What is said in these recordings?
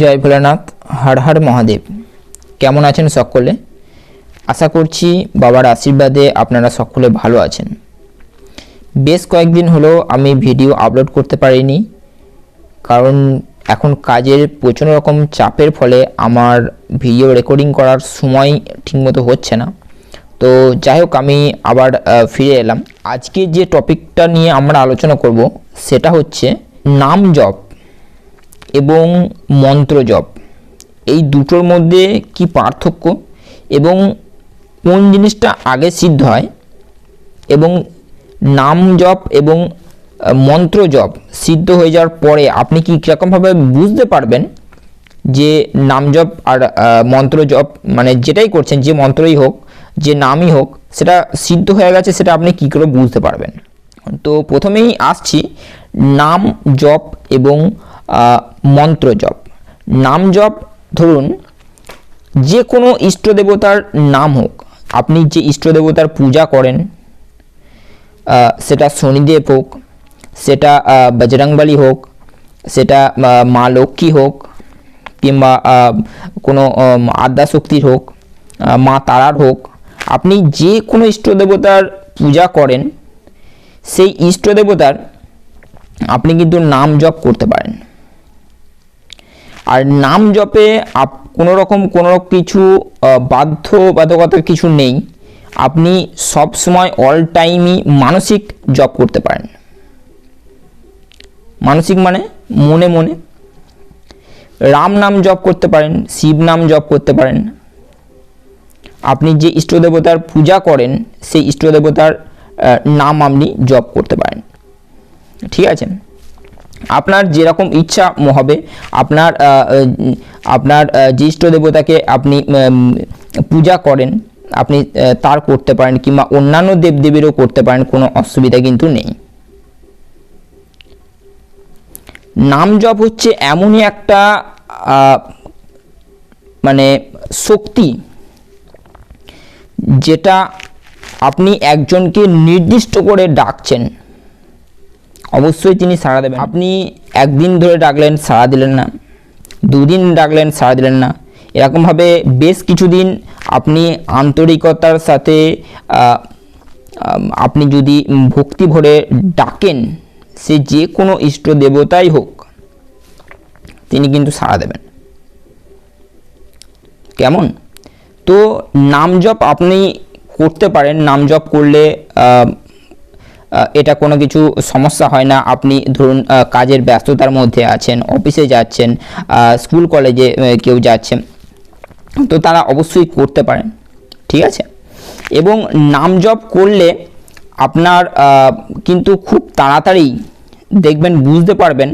জয় ভোলানাথ, হর হর মহাদেব। কেমন আছেন সকলে? আশা করছি বাবার আশীর্বাদে আপনারা সকলে ভালো আছেন। বেশ কয়েকদিন হলো আমি ভিডিও আপলোড করতে পারিনি, কারণ এখন কাজের প্রচণ্ড রকম চাপের ফলে আমার ভিডিও রেকর্ডিং করার সময় ঠিকমতো হচ্ছে না। তো যাই হোক, আমি আবার ফিরে এলাম। আজকে যে টপিকটা নিয়ে আমরা আলোচনা করব, সেটা হচ্ছে নাম জপ। এবং মন্ত্র জপ। এই দুটোর মধ্যে কি পার্থক্য এবং কোন জিনিসটা আগে সিদ্ধ হয় এবং নাম জপ এবং মন্ত্র জপ সিদ্ধ হয়ে যাওয়ার পরে আপনি কি কীরকমভাবে বুঝতে পারবেন যে নাম জপ আর মন্ত্র জপ মানে যেটাই করছেন, যে মন্ত্রই হোক, যে নামই হোক, সেটা সিদ্ধ হয়ে গেছে সেটা আপনি কী করে বুঝতে পারবেন? তো প্রথমেই আসছি নাম জপ এবং মন্ত্র জপ। নাম জপ, ধরুন যে কোনো ইষ্ট দেবতার নাম হোক, আপনি যে ইষ্ট দেবতার পূজা করেন সেটা শনিদেব হোক, সেটা বজরংবলী হোক, সেটা মা লক্ষ্মী হোক, কিংবা কোনো আদ্যাশক্তির হোক মা তারার হোক, আপনি যে কোনো ইষ্ট দেবতার পূজা করেন, সেই ইষ্ট দেবতার আপনি কিন্তু নাম জপ করতে পারেন। আর নাম জপে আপ কোনো রকম কোনো কিছু বাধ্যবাধকতার কিছু নেই। আপনি সব সময় অল টাইমই মানসিক জপ করতে পারেন। মানসিক মানে মনে মনে। রাম নাম জপ করতে পারেন, শিব নাম জপ করতে পারেন। আপনি যে ইষ্ট দেবতার পূজা করেন, সেই ইষ্ট দেবতার নাম আপনি জপ করতে পারেন। ঠিক আছে? আপনার যেরকম ইচ্ছা হবে, আপনার আপনার ইষ্ট দেবতাকে আপনি পূজা করেন, আপনি তার করতে পারেন কিংবা অন্যান্য দেবদেবীরও করতে পারেন, কোনো অসুবিধা কিন্তু নেই। নাম জপ হচ্ছে এমনই একটা মানে শক্তি যেটা আপনি একজনকে নির্দিষ্ট করে ডাকছেন। অবশ্যই তিনি সাড়া দেবেন। আপনি একদিন ধরে ডাকলেন, সাড়া দিলেন না। দুদিন ডাকলেন, সাড়া দিলেন না। এরকমভাবে বেশ কিছুদিন আপনি আন্তরিকতার সাথে আপনি যদি ভক্তি ভরে ডাকেন, সে যে কোনো ইষ্ট দেবতাই হোক, তিনি কিন্তু সাড়া দেবেন। কেমন? তো নাম জপ আপনি করতে পারেন। নাম জপ করলে এটা কোনো কিছু সমস্যা হয় না। আপনি ধরুন কাজের ব্যস্ততার মধ্যে আছেন অফিসে যাচ্ছেন স্কুল কলেজে কেউ যাচ্ছেন তো তারা অবশ্যই করতে পারেন, ঠিক আছে? এবং নাম জপ করলে আপনার কিন্তু খুব তাড়াতাড়ি দেখবেন, বুঝতে পারবেন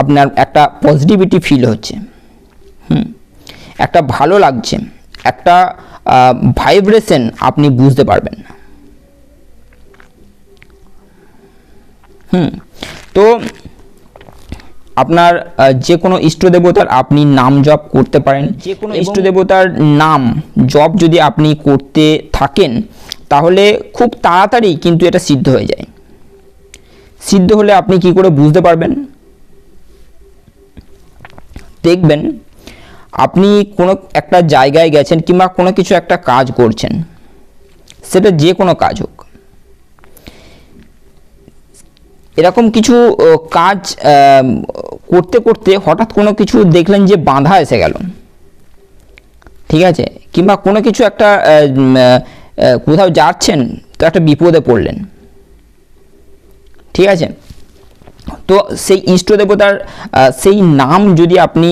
আপনার একটা পজিটিভিটি ফিল হচ্ছে। হুম, একটা ভালো লাগছে, একটা ভাইব্রেশন আপনি বুঝতে পারবেন হুম। তো আপনার যে কোনো ইষ্ট দেবতার আপনি নাম জপ করতে পারেন। যে কোনো ইষ্ট দেবতার নাম জপ যদি আপনি করতে থাকেন তাহলে খুব তাড়াতাড়ি কিন্তু এটা সিদ্ধ হয়ে যায়। সিদ্ধ হলে আপনি কি করে বুঝতে পারবেন? দেখবেন আপনি কোনো একটা জায়গায় গেছেন কিংবা কোনো কিছু একটা কাজ করছেন সেটা যে কোনো কাজ হোক। এরকম কিছু কাজ করতে করতে হঠাৎ কোনো কিছু দেখলেন যে বাঁধা এসে গেল। ঠিক আছে? কিংবা কোনো কিছু একটা কোথাও যাচ্ছেন, তো একটা বিপদে পড়লেন। ঠিক আছে? তো সেই ইষ্ট দেবতার সেই নাম যদি আপনি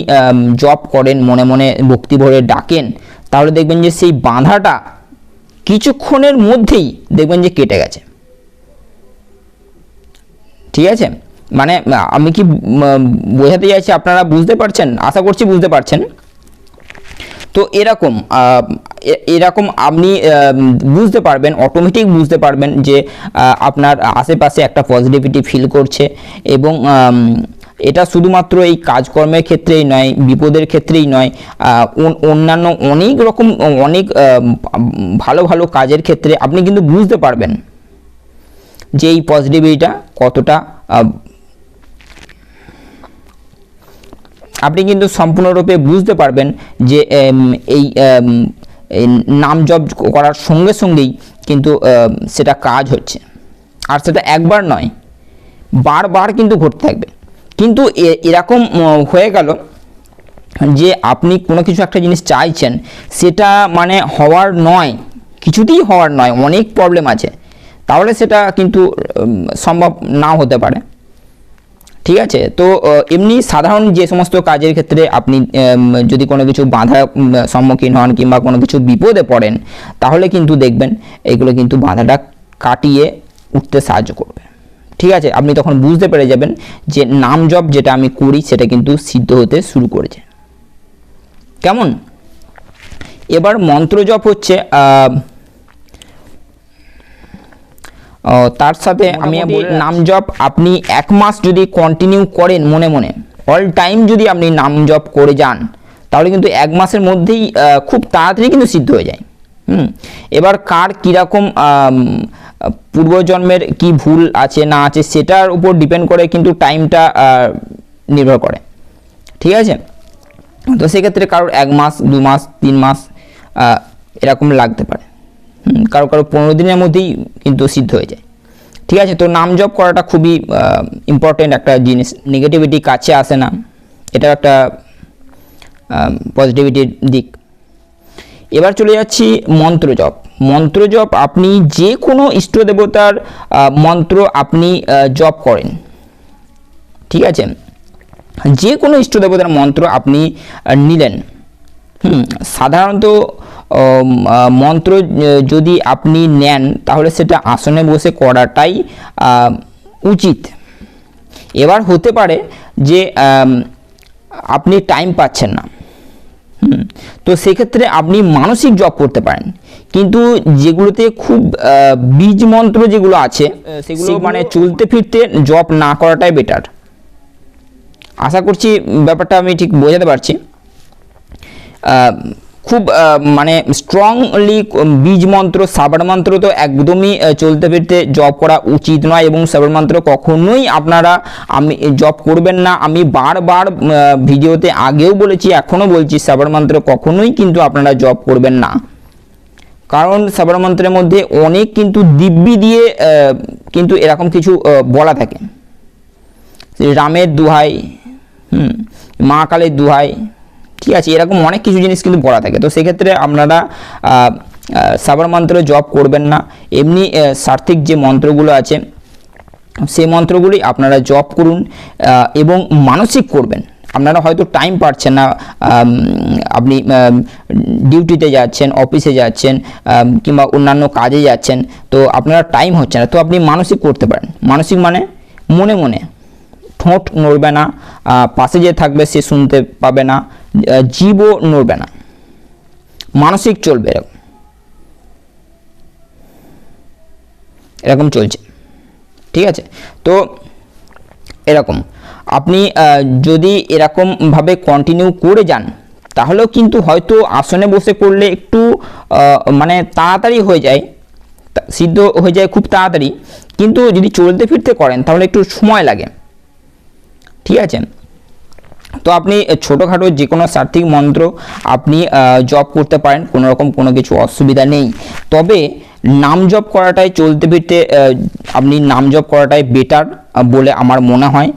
জপ করেন, মনে মনে ভক্তি ভরে ডাকেন, তাহলে দেখবেন যে সেই বাঁধাটা কিছুক্ষণের মধ্যেই দেখবেন যে কেটে গেছে। ঠিক আছে? মানে আমি কি বোঝাতে চাইছি আপনারা বুঝতে পারছেন? আশা করছি বুঝতে পারছেন। তো এরকম এরকম আপনি বুঝতে পারবেন অটোমেটিক বুঝতে পারবেন যে আপনার আশেপাশে একটা পজিটিভিটি ফিল করছে এবং এটা শুধুমাত্র এই কাজকর্মের ক্ষেত্রেই নয়, বিপদের ক্ষেত্রেই নয় অন্যান্য অনেক রকম, অনেক ভালো ভালো কাজের ক্ষেত্রে আপনি কিন্তু বুঝতে পারবেন। যে এই পজিটিভিটিটা কতটা আপনি কিন্তু সম্পূর্ণরূপে বুঝতে পারবেন যে এই নাম জপ করার সঙ্গে সঙ্গেই কিন্তু সেটা কাজ হচ্ছে। আর সেটা একবার নয়, বারবার কিন্তু ঘটতে থাকবে। কিন্তু এরকম হয়ে গেল যে আপনি কোনো কিছু একটা জিনিস চাইছেন, সেটা মানে হওয়ার নয়, কিছুতেই হওয়ার নয়, অনেক প্রবলেম আছে। তাহলে সেটা কিন্তু সম্ভব নাও হতে পারে। ঠিক আছে? তো এমনি সাধারণ যে সমস্ত কাজের ক্ষেত্রে আপনি যদি কোনো কিছু বাধা সম্মুখীন হন কিংবা কোনো কিছু বিপদে পড়েন, তাহলে কিন্তু দেখবেন এগুলো কিন্তু বাধাটা কাটিয়ে উঠতে সাহায্য করবে। ঠিক আছে? আপনি তখন বুঝতে পেরে যাবেন যে নাম জপ যেটা আমি করি, সেটা কিন্তু সিদ্ধ হতে শুরু করেছে। কেমন? এবার মন্ত্র জপ হচ্ছে তার সাথে আমি বলি নাম জপ আপনি এক মাস যদি কন্টিনিউ করেন মনে মনে অল টাইম যদি আপনি নাম জপ করে যান তাহলে কিন্তু এক মাসের মধ্যেই খুব তাড়াতাড়ি কিন্তু সিদ্ধ হয়ে যায়। হুম? এবার কার কীরকম পূর্বজন্মের কি ভুল আছে না আছে সেটার উপর ডিপেন্ড করে কিন্তু টাইমটা নির্ভর করে। ঠিক আছে? তো সেক্ষেত্রে কারোর এক মাস দু মাস তিন মাস এরকম লাগতে পারে। কারও কারও পনেরো দিনের মধ্যেই কিন্তু সিদ্ধ হয়ে যায়। ঠিক আছে, তো নাম জপ করাটা খুবই ইম্পর্টেন্ট একটা জিনিস। নেগেটিভিটি কাছে আসে না। এটা একটা পজিটিভিটির দিক। এবার চলে যাচ্ছি মন্ত্র জপ। মন্ত্র জপ আপনি যে কোনো ইষ্ট দেবতার মন্ত্র আপনি জপ করেন। ঠিক আছে? যে কোনো ইষ্ট দেবতার মন্ত্র আপনি নিলেন। হুম, সাধারণত মন্ত্র যদি আপনি নেন তাহলে সেটা আসনে বসে করাটাই উচিত। এবার হতে পারে যে আপনি টাইম পাচ্ছেন না। হুম, তো সেক্ষেত্রে আপনি মানসিক জপ করতে পারেন। কিন্তু যেগুলোতে খুব বীজ মন্ত্র যেগুলো আছে সেগুলো মানে চলতে ফিরতে জপ না করাটাই বেটার আশা করছি ব্যাপারটা আমি ঠিক বোঝাতে পারছি। খুব মানে স্ট্রংলি বীজ মন্ত্র সাবার মন্ত্র তো একদমই চলতে ফিরতে জপ করা উচিত নয় এবং সাবার মন্ত্র কখনোই আপনারা আমি জপ করবেন না। আমি বারবার ভিডিওতে আগেও বলেছি, এখনও বলছি সাবার মন্ত্র কখনোই কিন্তু আপনারা জপ করবেন না। কারণ সাবার মন্ত্রের মধ্যে অনেক কিন্তু দিব্যি দিয়ে কিন্তু এরকম কিছু বলা থাকে। রামের দুহাই, হুম, মা কালের দুহাই ঠিক আছে? এরকম অনেক কিছু জিনিস কিন্তু পড়া থাকে। তো সেক্ষেত্রে আপনারা সাবার মন্ত্র জপ করবেন না। এমনি সার্থিক যে মন্ত্রগুলো আছে, সেই মন্ত্রগুলি আপনারা জপ করুন এবং মানসিক করবেন। আপনারা হয়তো টাইম পাচ্ছেন না আপনি ডিউটিতে যাচ্ছেন অফিসে যাচ্ছেন কিংবা অন্যান্য কাজে যাচ্ছেন, তো আপনারা টাইম হচ্ছে না। তো আপনি মানসিক করতে পারেন। মানসিক মানে মনে মনে। ঠোঁট নড়বে না পাশে যে থাকবে সে শুনতে পাবে না জীবও নড়বে না। মানসিক চলবে এরকম। এরকম চলছে। ঠিক আছে? তো এরকম। আপনি যদি এরকমভাবে কন্টিনিউ করে যান, তাহলেও কিন্তু হয়তো আসনে বসে করলে একটু মানে তাড়াতাড়ি হয়ে যায়, সিদ্ধ হয়ে যায় খুব তাড়াতাড়ি। কিন্তু যদি চলতে ফিরতে করেন, তাহলে একটু সময় লাগে। ঠিক আছে? তো আপনি ছোটোখাটো যে কোনো সার্থিক মন্ত্র আপনি জপ করতে পারেন কোনো রকম কোনো কিছু অসুবিধা নেই। তবে নাম জপ করাটাই চলতে ফিরতে আপনি নাম জপ করাটাই বেটার বলে আমার মনে হয়।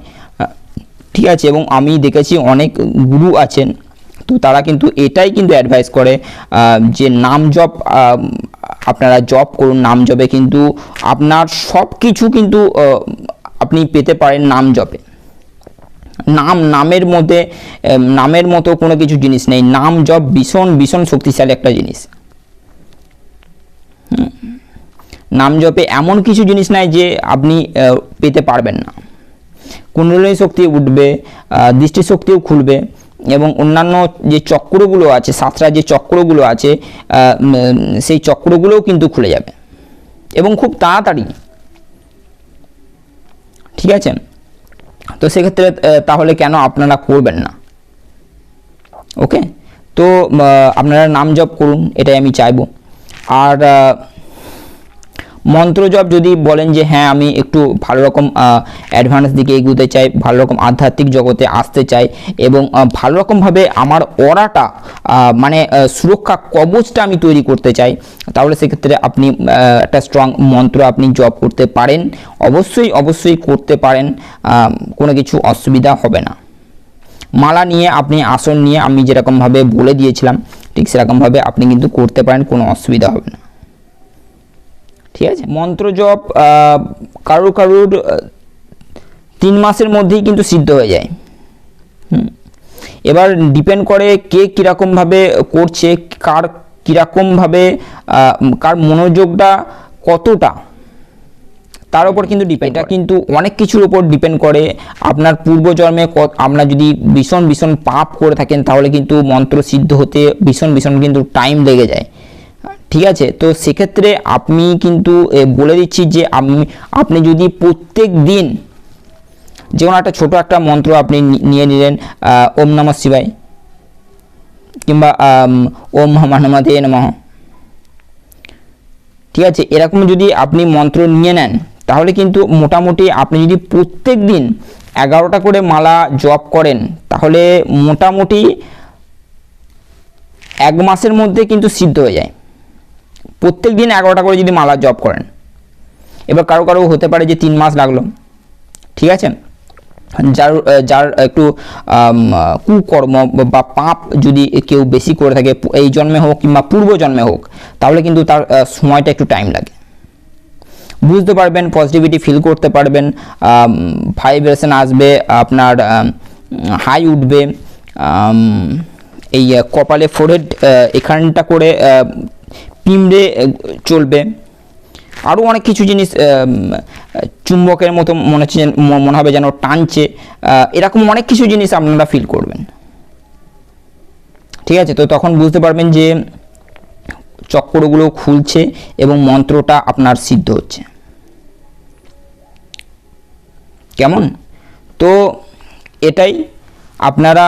ঠিক আছে? এবং আমি দেখেছি অনেক গুরু আছেন, তো তারা কিন্তু এটাই কিন্তু অ্যাডভাইস করে যে নাম জপ আপনারা জপ করুন, নাম জপে কিন্তু আপনার সব কিছু কিন্তু আপনি পেতে পারেন নাম জপে। নাম, নামের মধ্যে নামের মতো কোনো কিছু জিনিস নেই। নাম জপ ভীষণ ভীষণ শক্তিশালী একটা জিনিস। নাম জপে এমন কিছু জিনিস নাই যে আপনি পেতে পারবেন না। কুণ্ডলিনী শক্তি উঠবে দৃষ্টিশক্তিও খুলবে এবং অন্যান্য যে চক্রগুলো আছে, সাতটা যে চক্রগুলো আছে সেই চক্রগুলোও কিন্তু খুলে যাবে এবং খুব তাড়াতাড়ি। ঠিক আছে? তো সেক্ষেত্রে তাহলে কেন আপনারা করবেন না? ওকে তো আপনারা নাম জপ করুন, এটাই আমি চাইব। আর মন্ত্র জপ যদি বলেন যে হ্যাঁ আমি একটু ভালো রকম অ্যাডভান্স দিকে এগোতে চাই, ভালো রকম আধ্যাত্মিক জগতে আসতে চাই এবং ভালো রকমভাবে আমার অরাটা মানে সুরক্ষা কবচটা আমি তৈরি করতে চাই, তাহলে সেক্ষেত্রে আপনি একটা স্ট্রং মন্ত্র আপনি জপ করতে পারেন। অবশ্যই অবশ্যই করতে পারেন কোনো কিছু অসুবিধা হবে না। মালা নিয়ে আপনি, আসন নিয়ে আমি যেরকমভাবে বলে দিয়েছিলাম, ঠিক সেরকমভাবে আপনি কিন্তু করতে পারেন, কোনো অসুবিধা হবে না। ঠিক আছে? মন্ত্র জপ কারুর কারুর তিন মাসের মধ্যেই কিন্তু সিদ্ধ হয়ে যায়। হুম। এবার ডিপেন্ড করে কে কীরকমভাবে করছে কার কীরকমভাবে কার মনোযোগটা কতটা তার উপর কিন্তু ডিপেন্ড এটা কিন্তু অনেক কিছুর উপর ডিপেন্ড করে। আপনার পূর্বজন্মে আপনার যদি ভীষণ ভীষণ পাপ করে থাকেন তাহলে কিন্তু মন্ত্র সিদ্ধ হতে ভীষণ ভীষণ কিন্তু টাইম লেগে যায়। ঠিক আছে? তো সেক্ষেত্রে আপনি কিন্তু বলে দিচ্ছি যে আমি আপনি যদি প্রত্যেক দিন যে কোনো একটা ছোটো একটা মন্ত্র আপনি নিয়ে নিলেন ওম নমঃ শিবায় কিংবা ওম হনুমতে নমঃ। ঠিক আছে? এরকম যদি আপনি মন্ত্র নিয়ে নেন, তাহলে কিন্তু মোটামুটি আপনি যদি প্রত্যেক দিন এগারোটা করে মালা জপ করেন, তাহলে মোটামুটি এক মাসের মধ্যে কিন্তু সিদ্ধ হয়ে যায়। প্রত্যেক দিন এগারোটা করে যদি মালা জপ করেন। এবার কারও কারও হতে পারে যে তিন মাস লাগল। ঠিক আছে? যার যার একটু কুকর্ম বা পাপ যদি কেউ বেশি করে থাকে, এই জন্মে হোক কিংবা পূর্ব জন্মে হোক, তাহলে কিন্তু তার সময়টা একটু টাইম লাগে। বুঝতে পারবেন পজিটিভিটি ফিল করতে পারবেন ভাইব্রেশন আসবে, আপনার হাই উঠবে এই কপালে ফোরেড এখানটা করে পিমড়ে চলবে। আরও অনেক কিছু জিনিস চুম্বকের মতো মনে হচ্ছে মনে হবে যেন টানছে। এরকম অনেক কিছু জিনিস আপনারা ফিল করবেন। ঠিক আছে? তো তখন বুঝতে পারবেন যে, চক্রগুলো খুলছে এবং মন্ত্রটা আপনার সিদ্ধ হচ্ছে। কেমন? তো এটাই আপনারা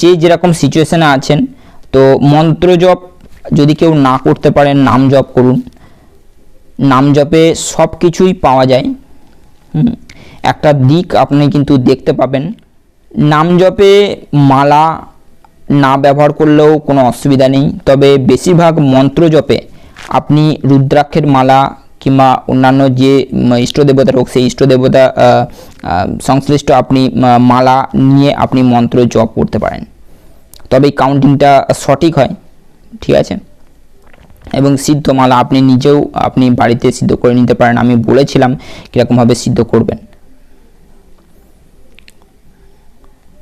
যে যেরকম সিচুয়েশনে আছেন, তো মন্ত্র জপ যদি কেউ না করতে পারেন নাম জপ করুন। নাম জপে সব কিছুই পাওয়া যায়। একটা দিক আপনি কিন্তু দেখতে পাবেন। নাম জপে মালা না ব্যবহার করলেও কোনো অসুবিধা নেই। তবে বেশিরভাগ মন্ত্র জপে আপনি রুদ্রাক্ষের মালা কিংবা অন্যান্য যে উম, ইষ্টদেবতার হোক সেই ইষ্টদেবতা সংশ্লিষ্ট আপনি মালা নিয়ে আপনি মন্ত্র জপ করতে পারেন। তবে কাউন্টিংটা সঠিক হয়। ঠিক আছে? এবং সিদ্ধ মালা আপনি নিজেও আপনি বাড়িতে সিদ্ধ করে নিতে পারেন, আমি বলেছিলাম কীরকমভাবে সিদ্ধ করবেন।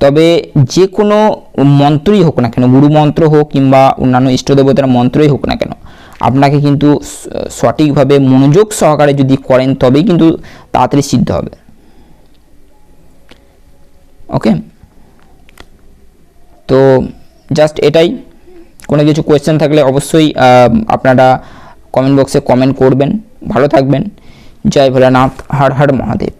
তবে যে কোনো মন্ত্রই হোক না কেন, গুরু মন্ত্র হোক কিংবা অন্যান্য ইষ্টদেবতার মন্ত্রই হোক না কেন, আপনাকে কিন্তু সঠিকভাবে মনোযোগ সহকারে যদি করেন, তবেই কিন্তু তাড়াতাড়ি সিদ্ধ হবে। ওকে? তো জাস্ট এটাই। কোনো কিছু কোয়েশ্চেন থাকলে অবশ্যই আপনারা কমেন্ট বক্সে কমেন্ট করবেন। ভালো থাকবেন। জয় ভোলানাথ, হর হর মহাদেব।